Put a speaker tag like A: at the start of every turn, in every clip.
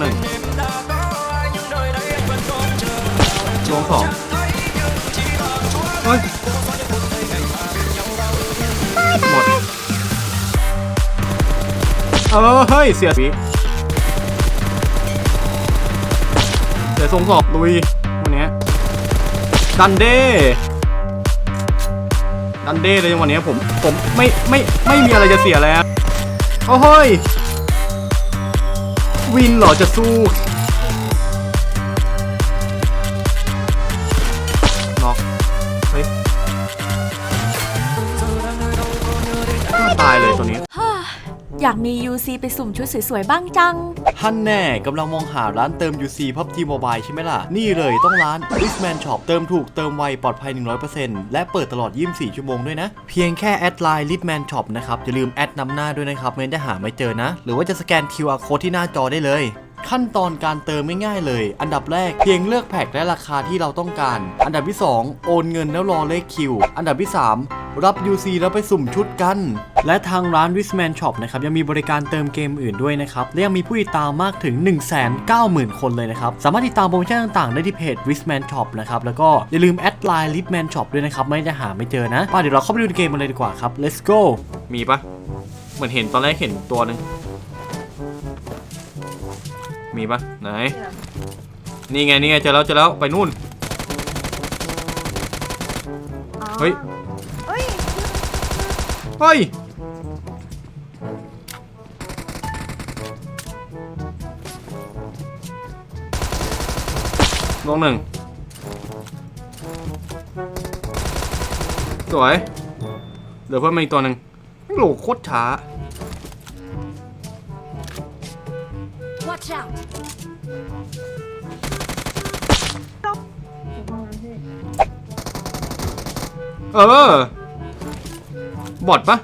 A: หนึ่งลวงสองเฮ้ยหมดเออเฮ้ย เสียสีเสียทรงสอบลุยวันนี้ดันเด้ดันเด้เลยวันนี้ผม ผมไม่ไม่ไม่มีอะไรจะเสียแล้วโอ้เฮ้ย วินเหรอจะสู้ อยา
B: กมี UC ไปสุ่มชุดสวยๆบ้างจัง
A: ฮันแน่กำลังมองหาร้านเติม UC PUBG Mobile ใช่ไหมล่ะ นี่เลยต้องร้าน Richman Shop เติมถูกเติมไว ปลอดภัย 100%และเปิดตลอด 24 ชั่วโมงด้วยนะ เพียงแค่แอดไลน์ Richman Shop นะครับ อย่าลืมแอดนำหน้าด้วยนะครับ ไม่งั้นจะหาไม่เจอนะ หรือว่าจะสแกน QR Code ที่หน้าจอได้เลยขั้นตอนการเติมไม่ง่ายเลย อันดับแรกเพียงเลือกแพ็คและราคาที่เราต้องการ อันดับที่ 2 โอนเงินแล้วรอเลขคิว อันดับที่ 3 รับ UC แล้วไปสุ่มชุดกัน และทางร้าน Wisman Shop นะครับยังมีบริการเติมเกมอื่นด้วยนะครับ และยังมีผู้ติดตามมากถึง 190,000 คนเลยนะครับ สามารถติดตามโปรโมชั่นต่างๆ ได้ที่เพจ Wisman Shop นะครับ แล้วก็อย่าลืมแอดไลน์ Wisman Shop ด้วยนะครับ ไม่จะหาไม่เจอนะป่ะเดี๋ยวเราเข้าไปดูในเกมกันเลยดีกว่าครับ let's go มีปะเหมือนเห็นตอนแรกเห็นตัวหนึ่งมีปะไหน นี่ไงนี่ไงเจอแล้วเจอแล้วไปนู่น เฮ้ย
C: เฮ้ย
A: เฮ้ย ลงหนึ่ง สวยเหลือเพิ่มมาอีกตัวหนึ่งไม่โหลโคตรช้า
B: Watch out
A: เออ บอดปะ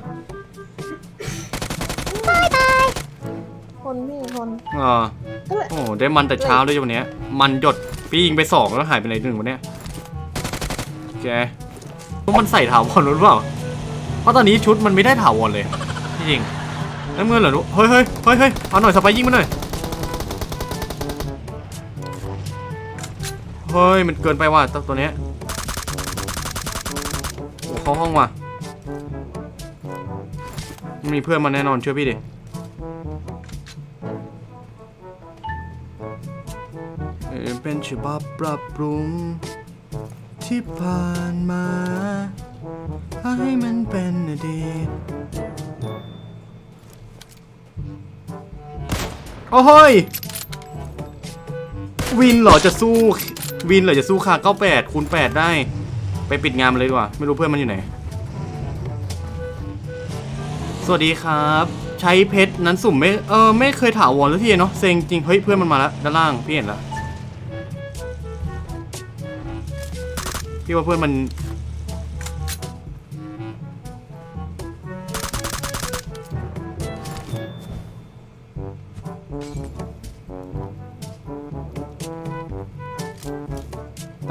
C: คนพี่คน
A: อ่าโอ้ได้มันแต่เช้าด้วยวันเนี้ย มันหยดพี่ยิงไปสองแล้วหายไปไหนหนึ่งวันเนี้ยแกพวกมันใส่ถาวรหรือเปล่าเพราะตอนนี้ชุดมันไม่ได้ถาวรเลยจริงน้ำเงินเหรอลูกเฮ้ยเฮ้ยเฮ้ยเฮ้ยเอาหน่อยสไปร์ยิงมาหน่อยเฮ้ยมันเกินไปว่ะตัวตัวเนี้ยโอ้เข้าห้องว่ะ มันมีเพื่อนมาแน่นอนเชื่อพี่ดิเอ่อเป็นฉบับปรับปรุง ที่ผ่านมาให้มันเป็นอดีตโอ้โหยวินเหรอจะสู้ วินเหรอจะสู้ค่า98คูณ8ได้ ไปปิดงานมันเลยดีกว่า ไม่รู้เพื่อนมันอยู่ไหน สวัสดีครับ ใช้เพชรนั้นสุ่มไม่เออไม่เคยถาวรสักทีเนาะเซ็งจริงเฮ้ยเพื่อนมันมาแล้วด้านล่างพี่เห็นแล้วพี่ว่าเพื่อนมัน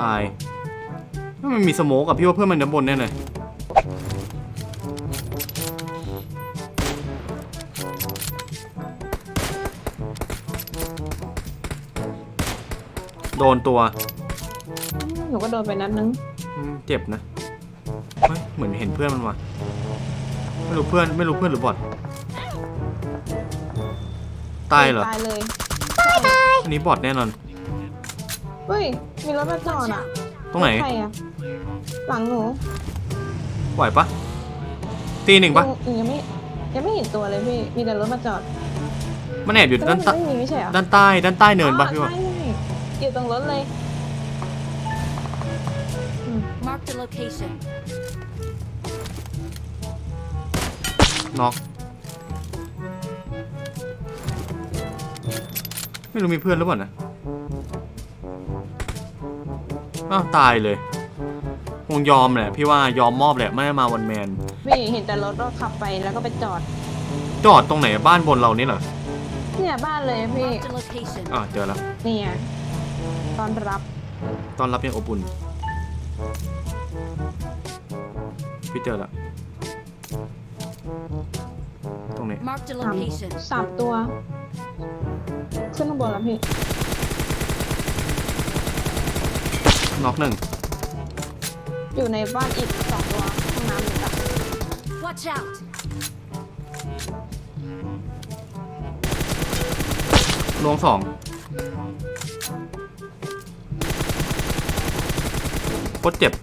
A: ตายถ้ามันมีสโมกอะพี่ว่าเพื่อนมันด้านบนแน่เลย นตัว
C: หนูก็โดนไปนัดนึง
A: อืมเจ็บนะเฮ้ยเหมือนเห็นเพื่อนมันว่ะไม่รู้เพื่อนไม่รู้เพื่อนหรือบอทตายเหรอ
C: ตายเลย
A: อันนี้บอทแน่นอน
C: เฮ้ย มีรถมาจอดอะ
A: ตรงไหน
C: ใครอะหลังหนู
A: ไหวปะตีหนึ่งปะ
C: หนูยังไม่ยังไม่เห็นตัวเลยพี่ มีแต่รถมาจอด
A: มันแอบอยู่
C: แต่
A: ด้าน
C: ว่า
A: ใต้
C: มันไม่มีไม่ใช่เหรอ
A: ด้านใต้ด้านใต้เนินปะพี่ว่า
C: ใช่ใช่ อยู่ตรงรถเลย
B: Mark the location
A: น็อกไม่รู้มีเพื่อนหรือเปล่านะอ้าวตายเลย คงยอมแหละ พี่ว่ายอมมอบแหละ ไม่ได้มาวันแมน
C: พี่เห็นแต่รถก็ขับไปแล้วก็ไปจอด
A: จอดตรงไหนบ้านบนเรานี่เหรอ
C: เนี่ยบ้านเลยพี่
B: Mark the location
A: อ่าเจอแล้ว
C: เนี่ย ตอนรับ
A: ตอนรับยังอบอุ่นพี่เจอแล้วตรงนี้
B: Mark the
C: สาม
B: location
C: สามตัว ขึ้นข้างบนแล้วพี่
A: น็อกหนึ่ง
C: อยู่ในบ้านอีกสองตัวห้องน้ำหนึ่งอะ
B: Watch out
A: ลวงสอง ตรเจ็บ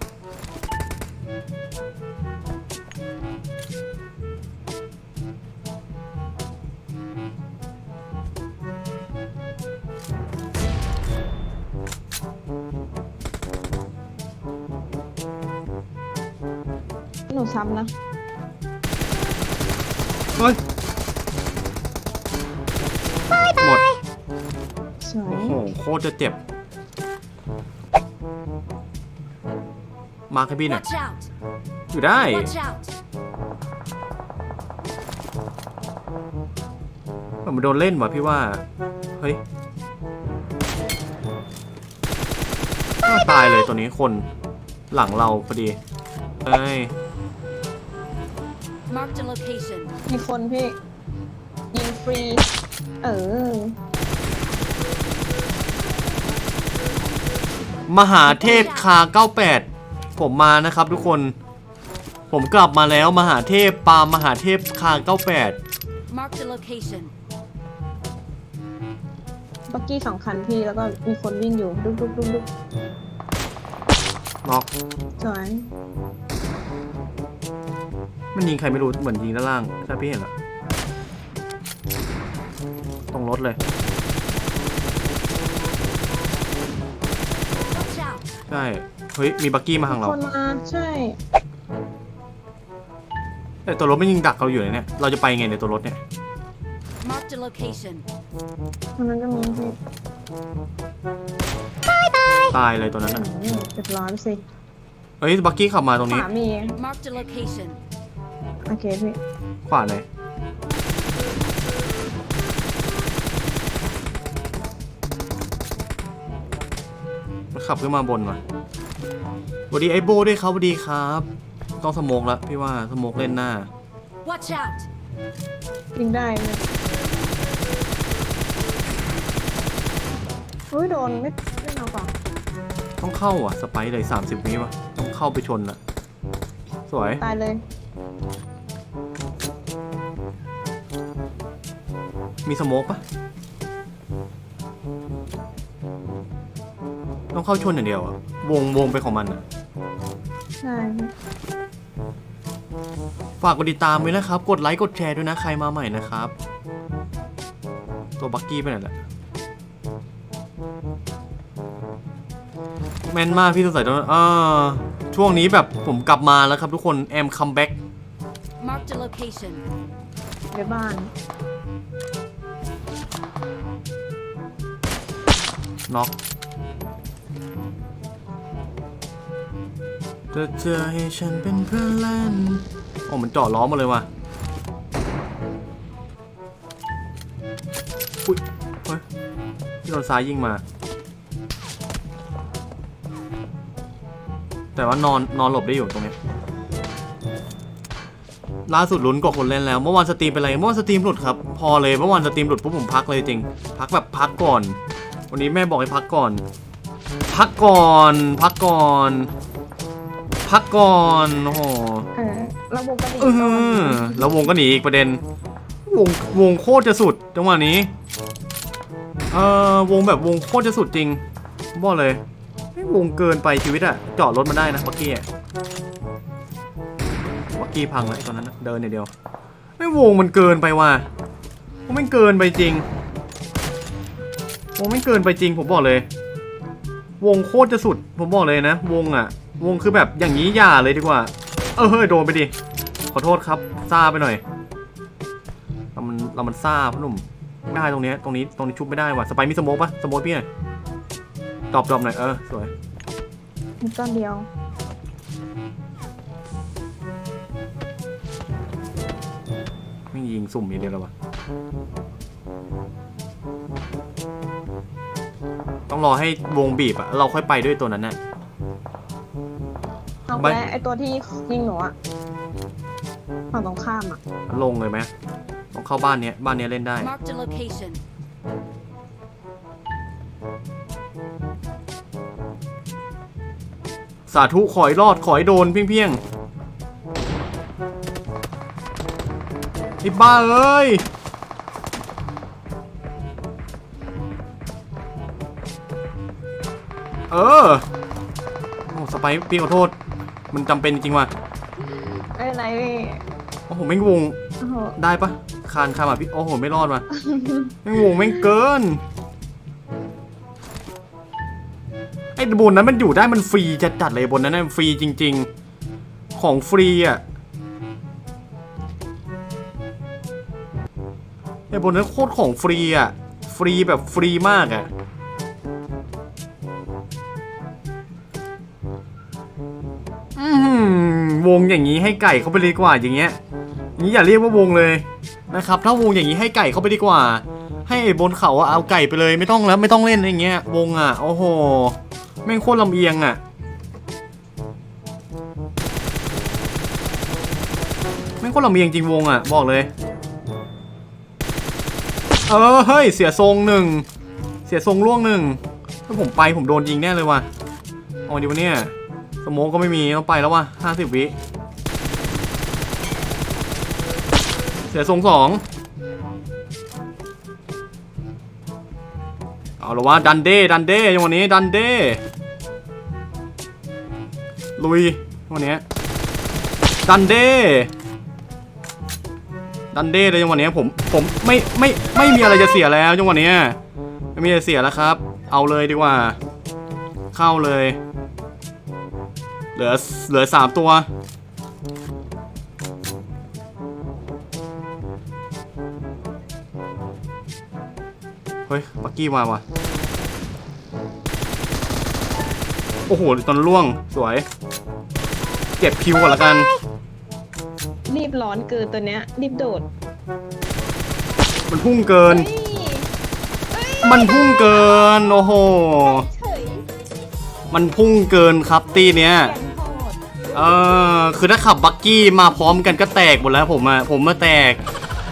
C: หนูซ้ำนะ
A: เฮ้ยหมด
C: สวย
A: โอ้โหโคตรจะเจ็บ มาร์คให้พี่หน่อย
B: Watch out
A: อยู่ได้
B: Watch out
A: เหมือนมันโดนเล่นว่ะพี่ว่า เฮ้ยอ้าวตายเลยตัวนี้คนหลังเราพอดี เฮ้ย
B: Marked a location
C: มีคนพี่ยิงฟรี เออ
A: มหาเทพคา 98 ผมมานะครับทุกคน ผมกลับมาแล้วมหาเทพปาล์มมหาเทพคา98
B: Marked a location
C: บักกี้สองคันพี่แล้วก็มีคนวิ่งอยู่ดุ๊กดุ๊กดุ๊กดุ๊ก
A: น็อก
C: สวย
A: มันยิงใครไม่รู้เหมือนยิงด้านล่างใช่พี่เห็นละตรงรถเลย
B: Watch out
A: ใช่ เฮ้ย มีบักกี้มาทางเรา
C: คนมาใช่
A: แต่ตัวรถไม่ยิงดักเราอยู่เลยเนี่ย เราจะไปไงในตัวรถเนี่ย
B: Marked a location
C: คนนั้นก็มีพี่
A: ตายเลยตัวนั้นอะ
C: อืมเรียบร้อยไปสิ
A: เฮ้ย บักกี้ขับมาตรง
C: ข
A: นี้
C: วามี
B: Marked a location
C: โอเคพี่
A: ขวาเลย มันขับขึ้นมาบนว่ะส วัสดีไอโบด้วยครับสวัสดีครับ ต้องสโมกแล้วพี่ว่าสโมกเล่นหน้า
B: Watch out
C: ยิงได้เลยอุ้ยโดนไม่ไม่เอาก่อน
A: ต้องเข้าอะสไปร์เลย30วิวะต้องเข้าไปชนอะ สวย
C: ตายเลย
A: มีสโมกปะต้องเข้าชนอย่างเดียวอะ วงวงไปของมันอะ
C: ใช่พี่
A: ฝากกดติดตามไว้นะครับ กดไลค์กดแชร์ด้วยนะใครมาใหม่นะครับ ตัวบักกี้ไปไหนแหละแมนมากพี่สงสัยตอนนั้นอ่าช่วงนี้แบบผมกลับมาแล้วครับทุกคนแอมคัมแบ็ก
B: Marked a location
C: ในบ้าน
A: น็อก จะเจอให้ฉันเป็นเพื่อนเล่นโอ้มันเจาะล้อมาเลยว่ะอุ้ยเฮ้ยที่โดนซ้ายยิงมา แต่ว่านอนนอนหลบได้อยู่ตรงนี้ล่าสุดลุ้นกว่าคนเล่นแล้ว เมื่อวานสตรีมเป็นไรเมื่อวานสตรีมหลุดครับ พอเลยเมื่อวานสตรีมหลุดปุ๊บผมพักเลยจริง พักแบบพักก่อน วันนี้แม่บอกให้พักก่อน พักก่อน พักก่อน พักก่อนโอ้โห
C: เออระบบกระดิ่ง
A: เอ
C: ก่อน
A: อแล้ววงก็หนีอีกประเด็น วงวงโคตรจะสุดจังหวะนี้เออวงแบบวงโคตรจะสุดจริงบอกเลยไม่วงเกินไปชีวิตอะจอดรถมาได้นะบักกี้อะบักกี้พังเลยตอนนั้นอะเดินอย่างเดียวไม่วงมันเกินไปว่ะวงไม่เกินไปจริงวงไม่เกินไปจริงผมบอกเลย วงโคตรจะสุด ผมบอกเลยนะ วงอะ วงคือแบบอย่างนี้อย่าเลยดีกว่า เออเฮ้ยโดนไปดิ ขอโทษครับซ่าไปหน่อย เรามันเรามันซ่าพ่อหนุ่มไม่ได้ตรงเนี้ยตรงนี้ตรงนี้ชุบไม่ได้ว่ะสไปร์มีสโมกปะสโมกพี่หน่อยดรอปดรอปหน่อยเออสวย
C: มีต้นเดียว
A: ไม่ยิงสุ่มอย่างเดียวเลยวะต้องรอให้วงบีบอะเราค่อยไปด้วยตัวนั้นน่ะ
C: เอา
A: ไป
C: ไอตัวที่ยิงหนูอะฝั่งตรงข้ามอะ
A: ลงเลยไหมต้องเข้าบ้านเนี้ยบ้านเนี้ยเล่นได้สาธุขอยรอดขอยโดนเพียงเพียงไอ้บ้าเอ้ยเออโอ้สไปพี่ขอโทษ มันจำเป็นจริงว่ะ
C: เอ้ยไหนพี่
A: โอ้โหแม่งวง
C: โอ้โห
A: ได้ปะคานคานมาพี่โอ้โหไม่รอดว่ะแม่งวงแม่งเกินไอ้บนนั้นมันอยู่ได้มันฟรีจัดจัดๆเลยบนนั้นนะฟรีจริง ๆ ของฟรีอะไอ้บนนั้นโคตรของฟรีอะฟรีแบบฟรีมากอะ วงอย่างนี้ให้ไก่เข้าไปดีกว่าอย่างเงี้ยนี้อย่าเรียกว่าวงเลยนะครับ ถ้าวงอย่างนี้ให้ไก่เข้าไปดีกว่า ให้ไอ้บนเขาอะเอาไก่ไปเลยไม่ต้องแล้วไม่ต้องเล่นอย่างเงี้ยวงอะโอ้โหแม่งโคตรลำเอียงอะแม่งโคตรลำเอียงจริงวงอะบอกเลยเออเฮ้ยเสียทรงหนึ่งเสียทรงล่วงหนึ่งถ้าผมไปผมโดนยิงแน่เลยว่ะเอาดีวะเนี่ย สโมองก็ไม่มีต้องไปแล้วว่ะห้าสิบวิเสียทรงสองเอาละว่าดันเด้ดันเด้ยังวันนี้ดันเด้ลุยวันนี้ดันเด้ดันเด้เลยยังวันนี้ผมผมไม่ไม่ไม่มีอะไรจะเสียแล้วจังหวะนี้ไม่มีอะไรจะเสียแล้วครับ เอาเลยดีกว่า เข้าเลย ลือเหลือสามตัว เฮ้ยปักกี้มาว่ะ โอ้โห ตอนล่วงสวย เก็บคิวก่อนละกัน
C: รีบร้อนเกินตัวเนี้ย รีบโดด
A: มันพุ่งเกิน
C: เฮ้ยเฮ้ย
A: มันพุ่งเกิน โอ้โห
C: เฉย
A: มันพุ่งเกินครับตีเนี้ย
C: แกนโหด
A: เออคือถ้าขับบักกี้มาพร้อมกันก็แตกหมดแล้วผมอะผมมาแตก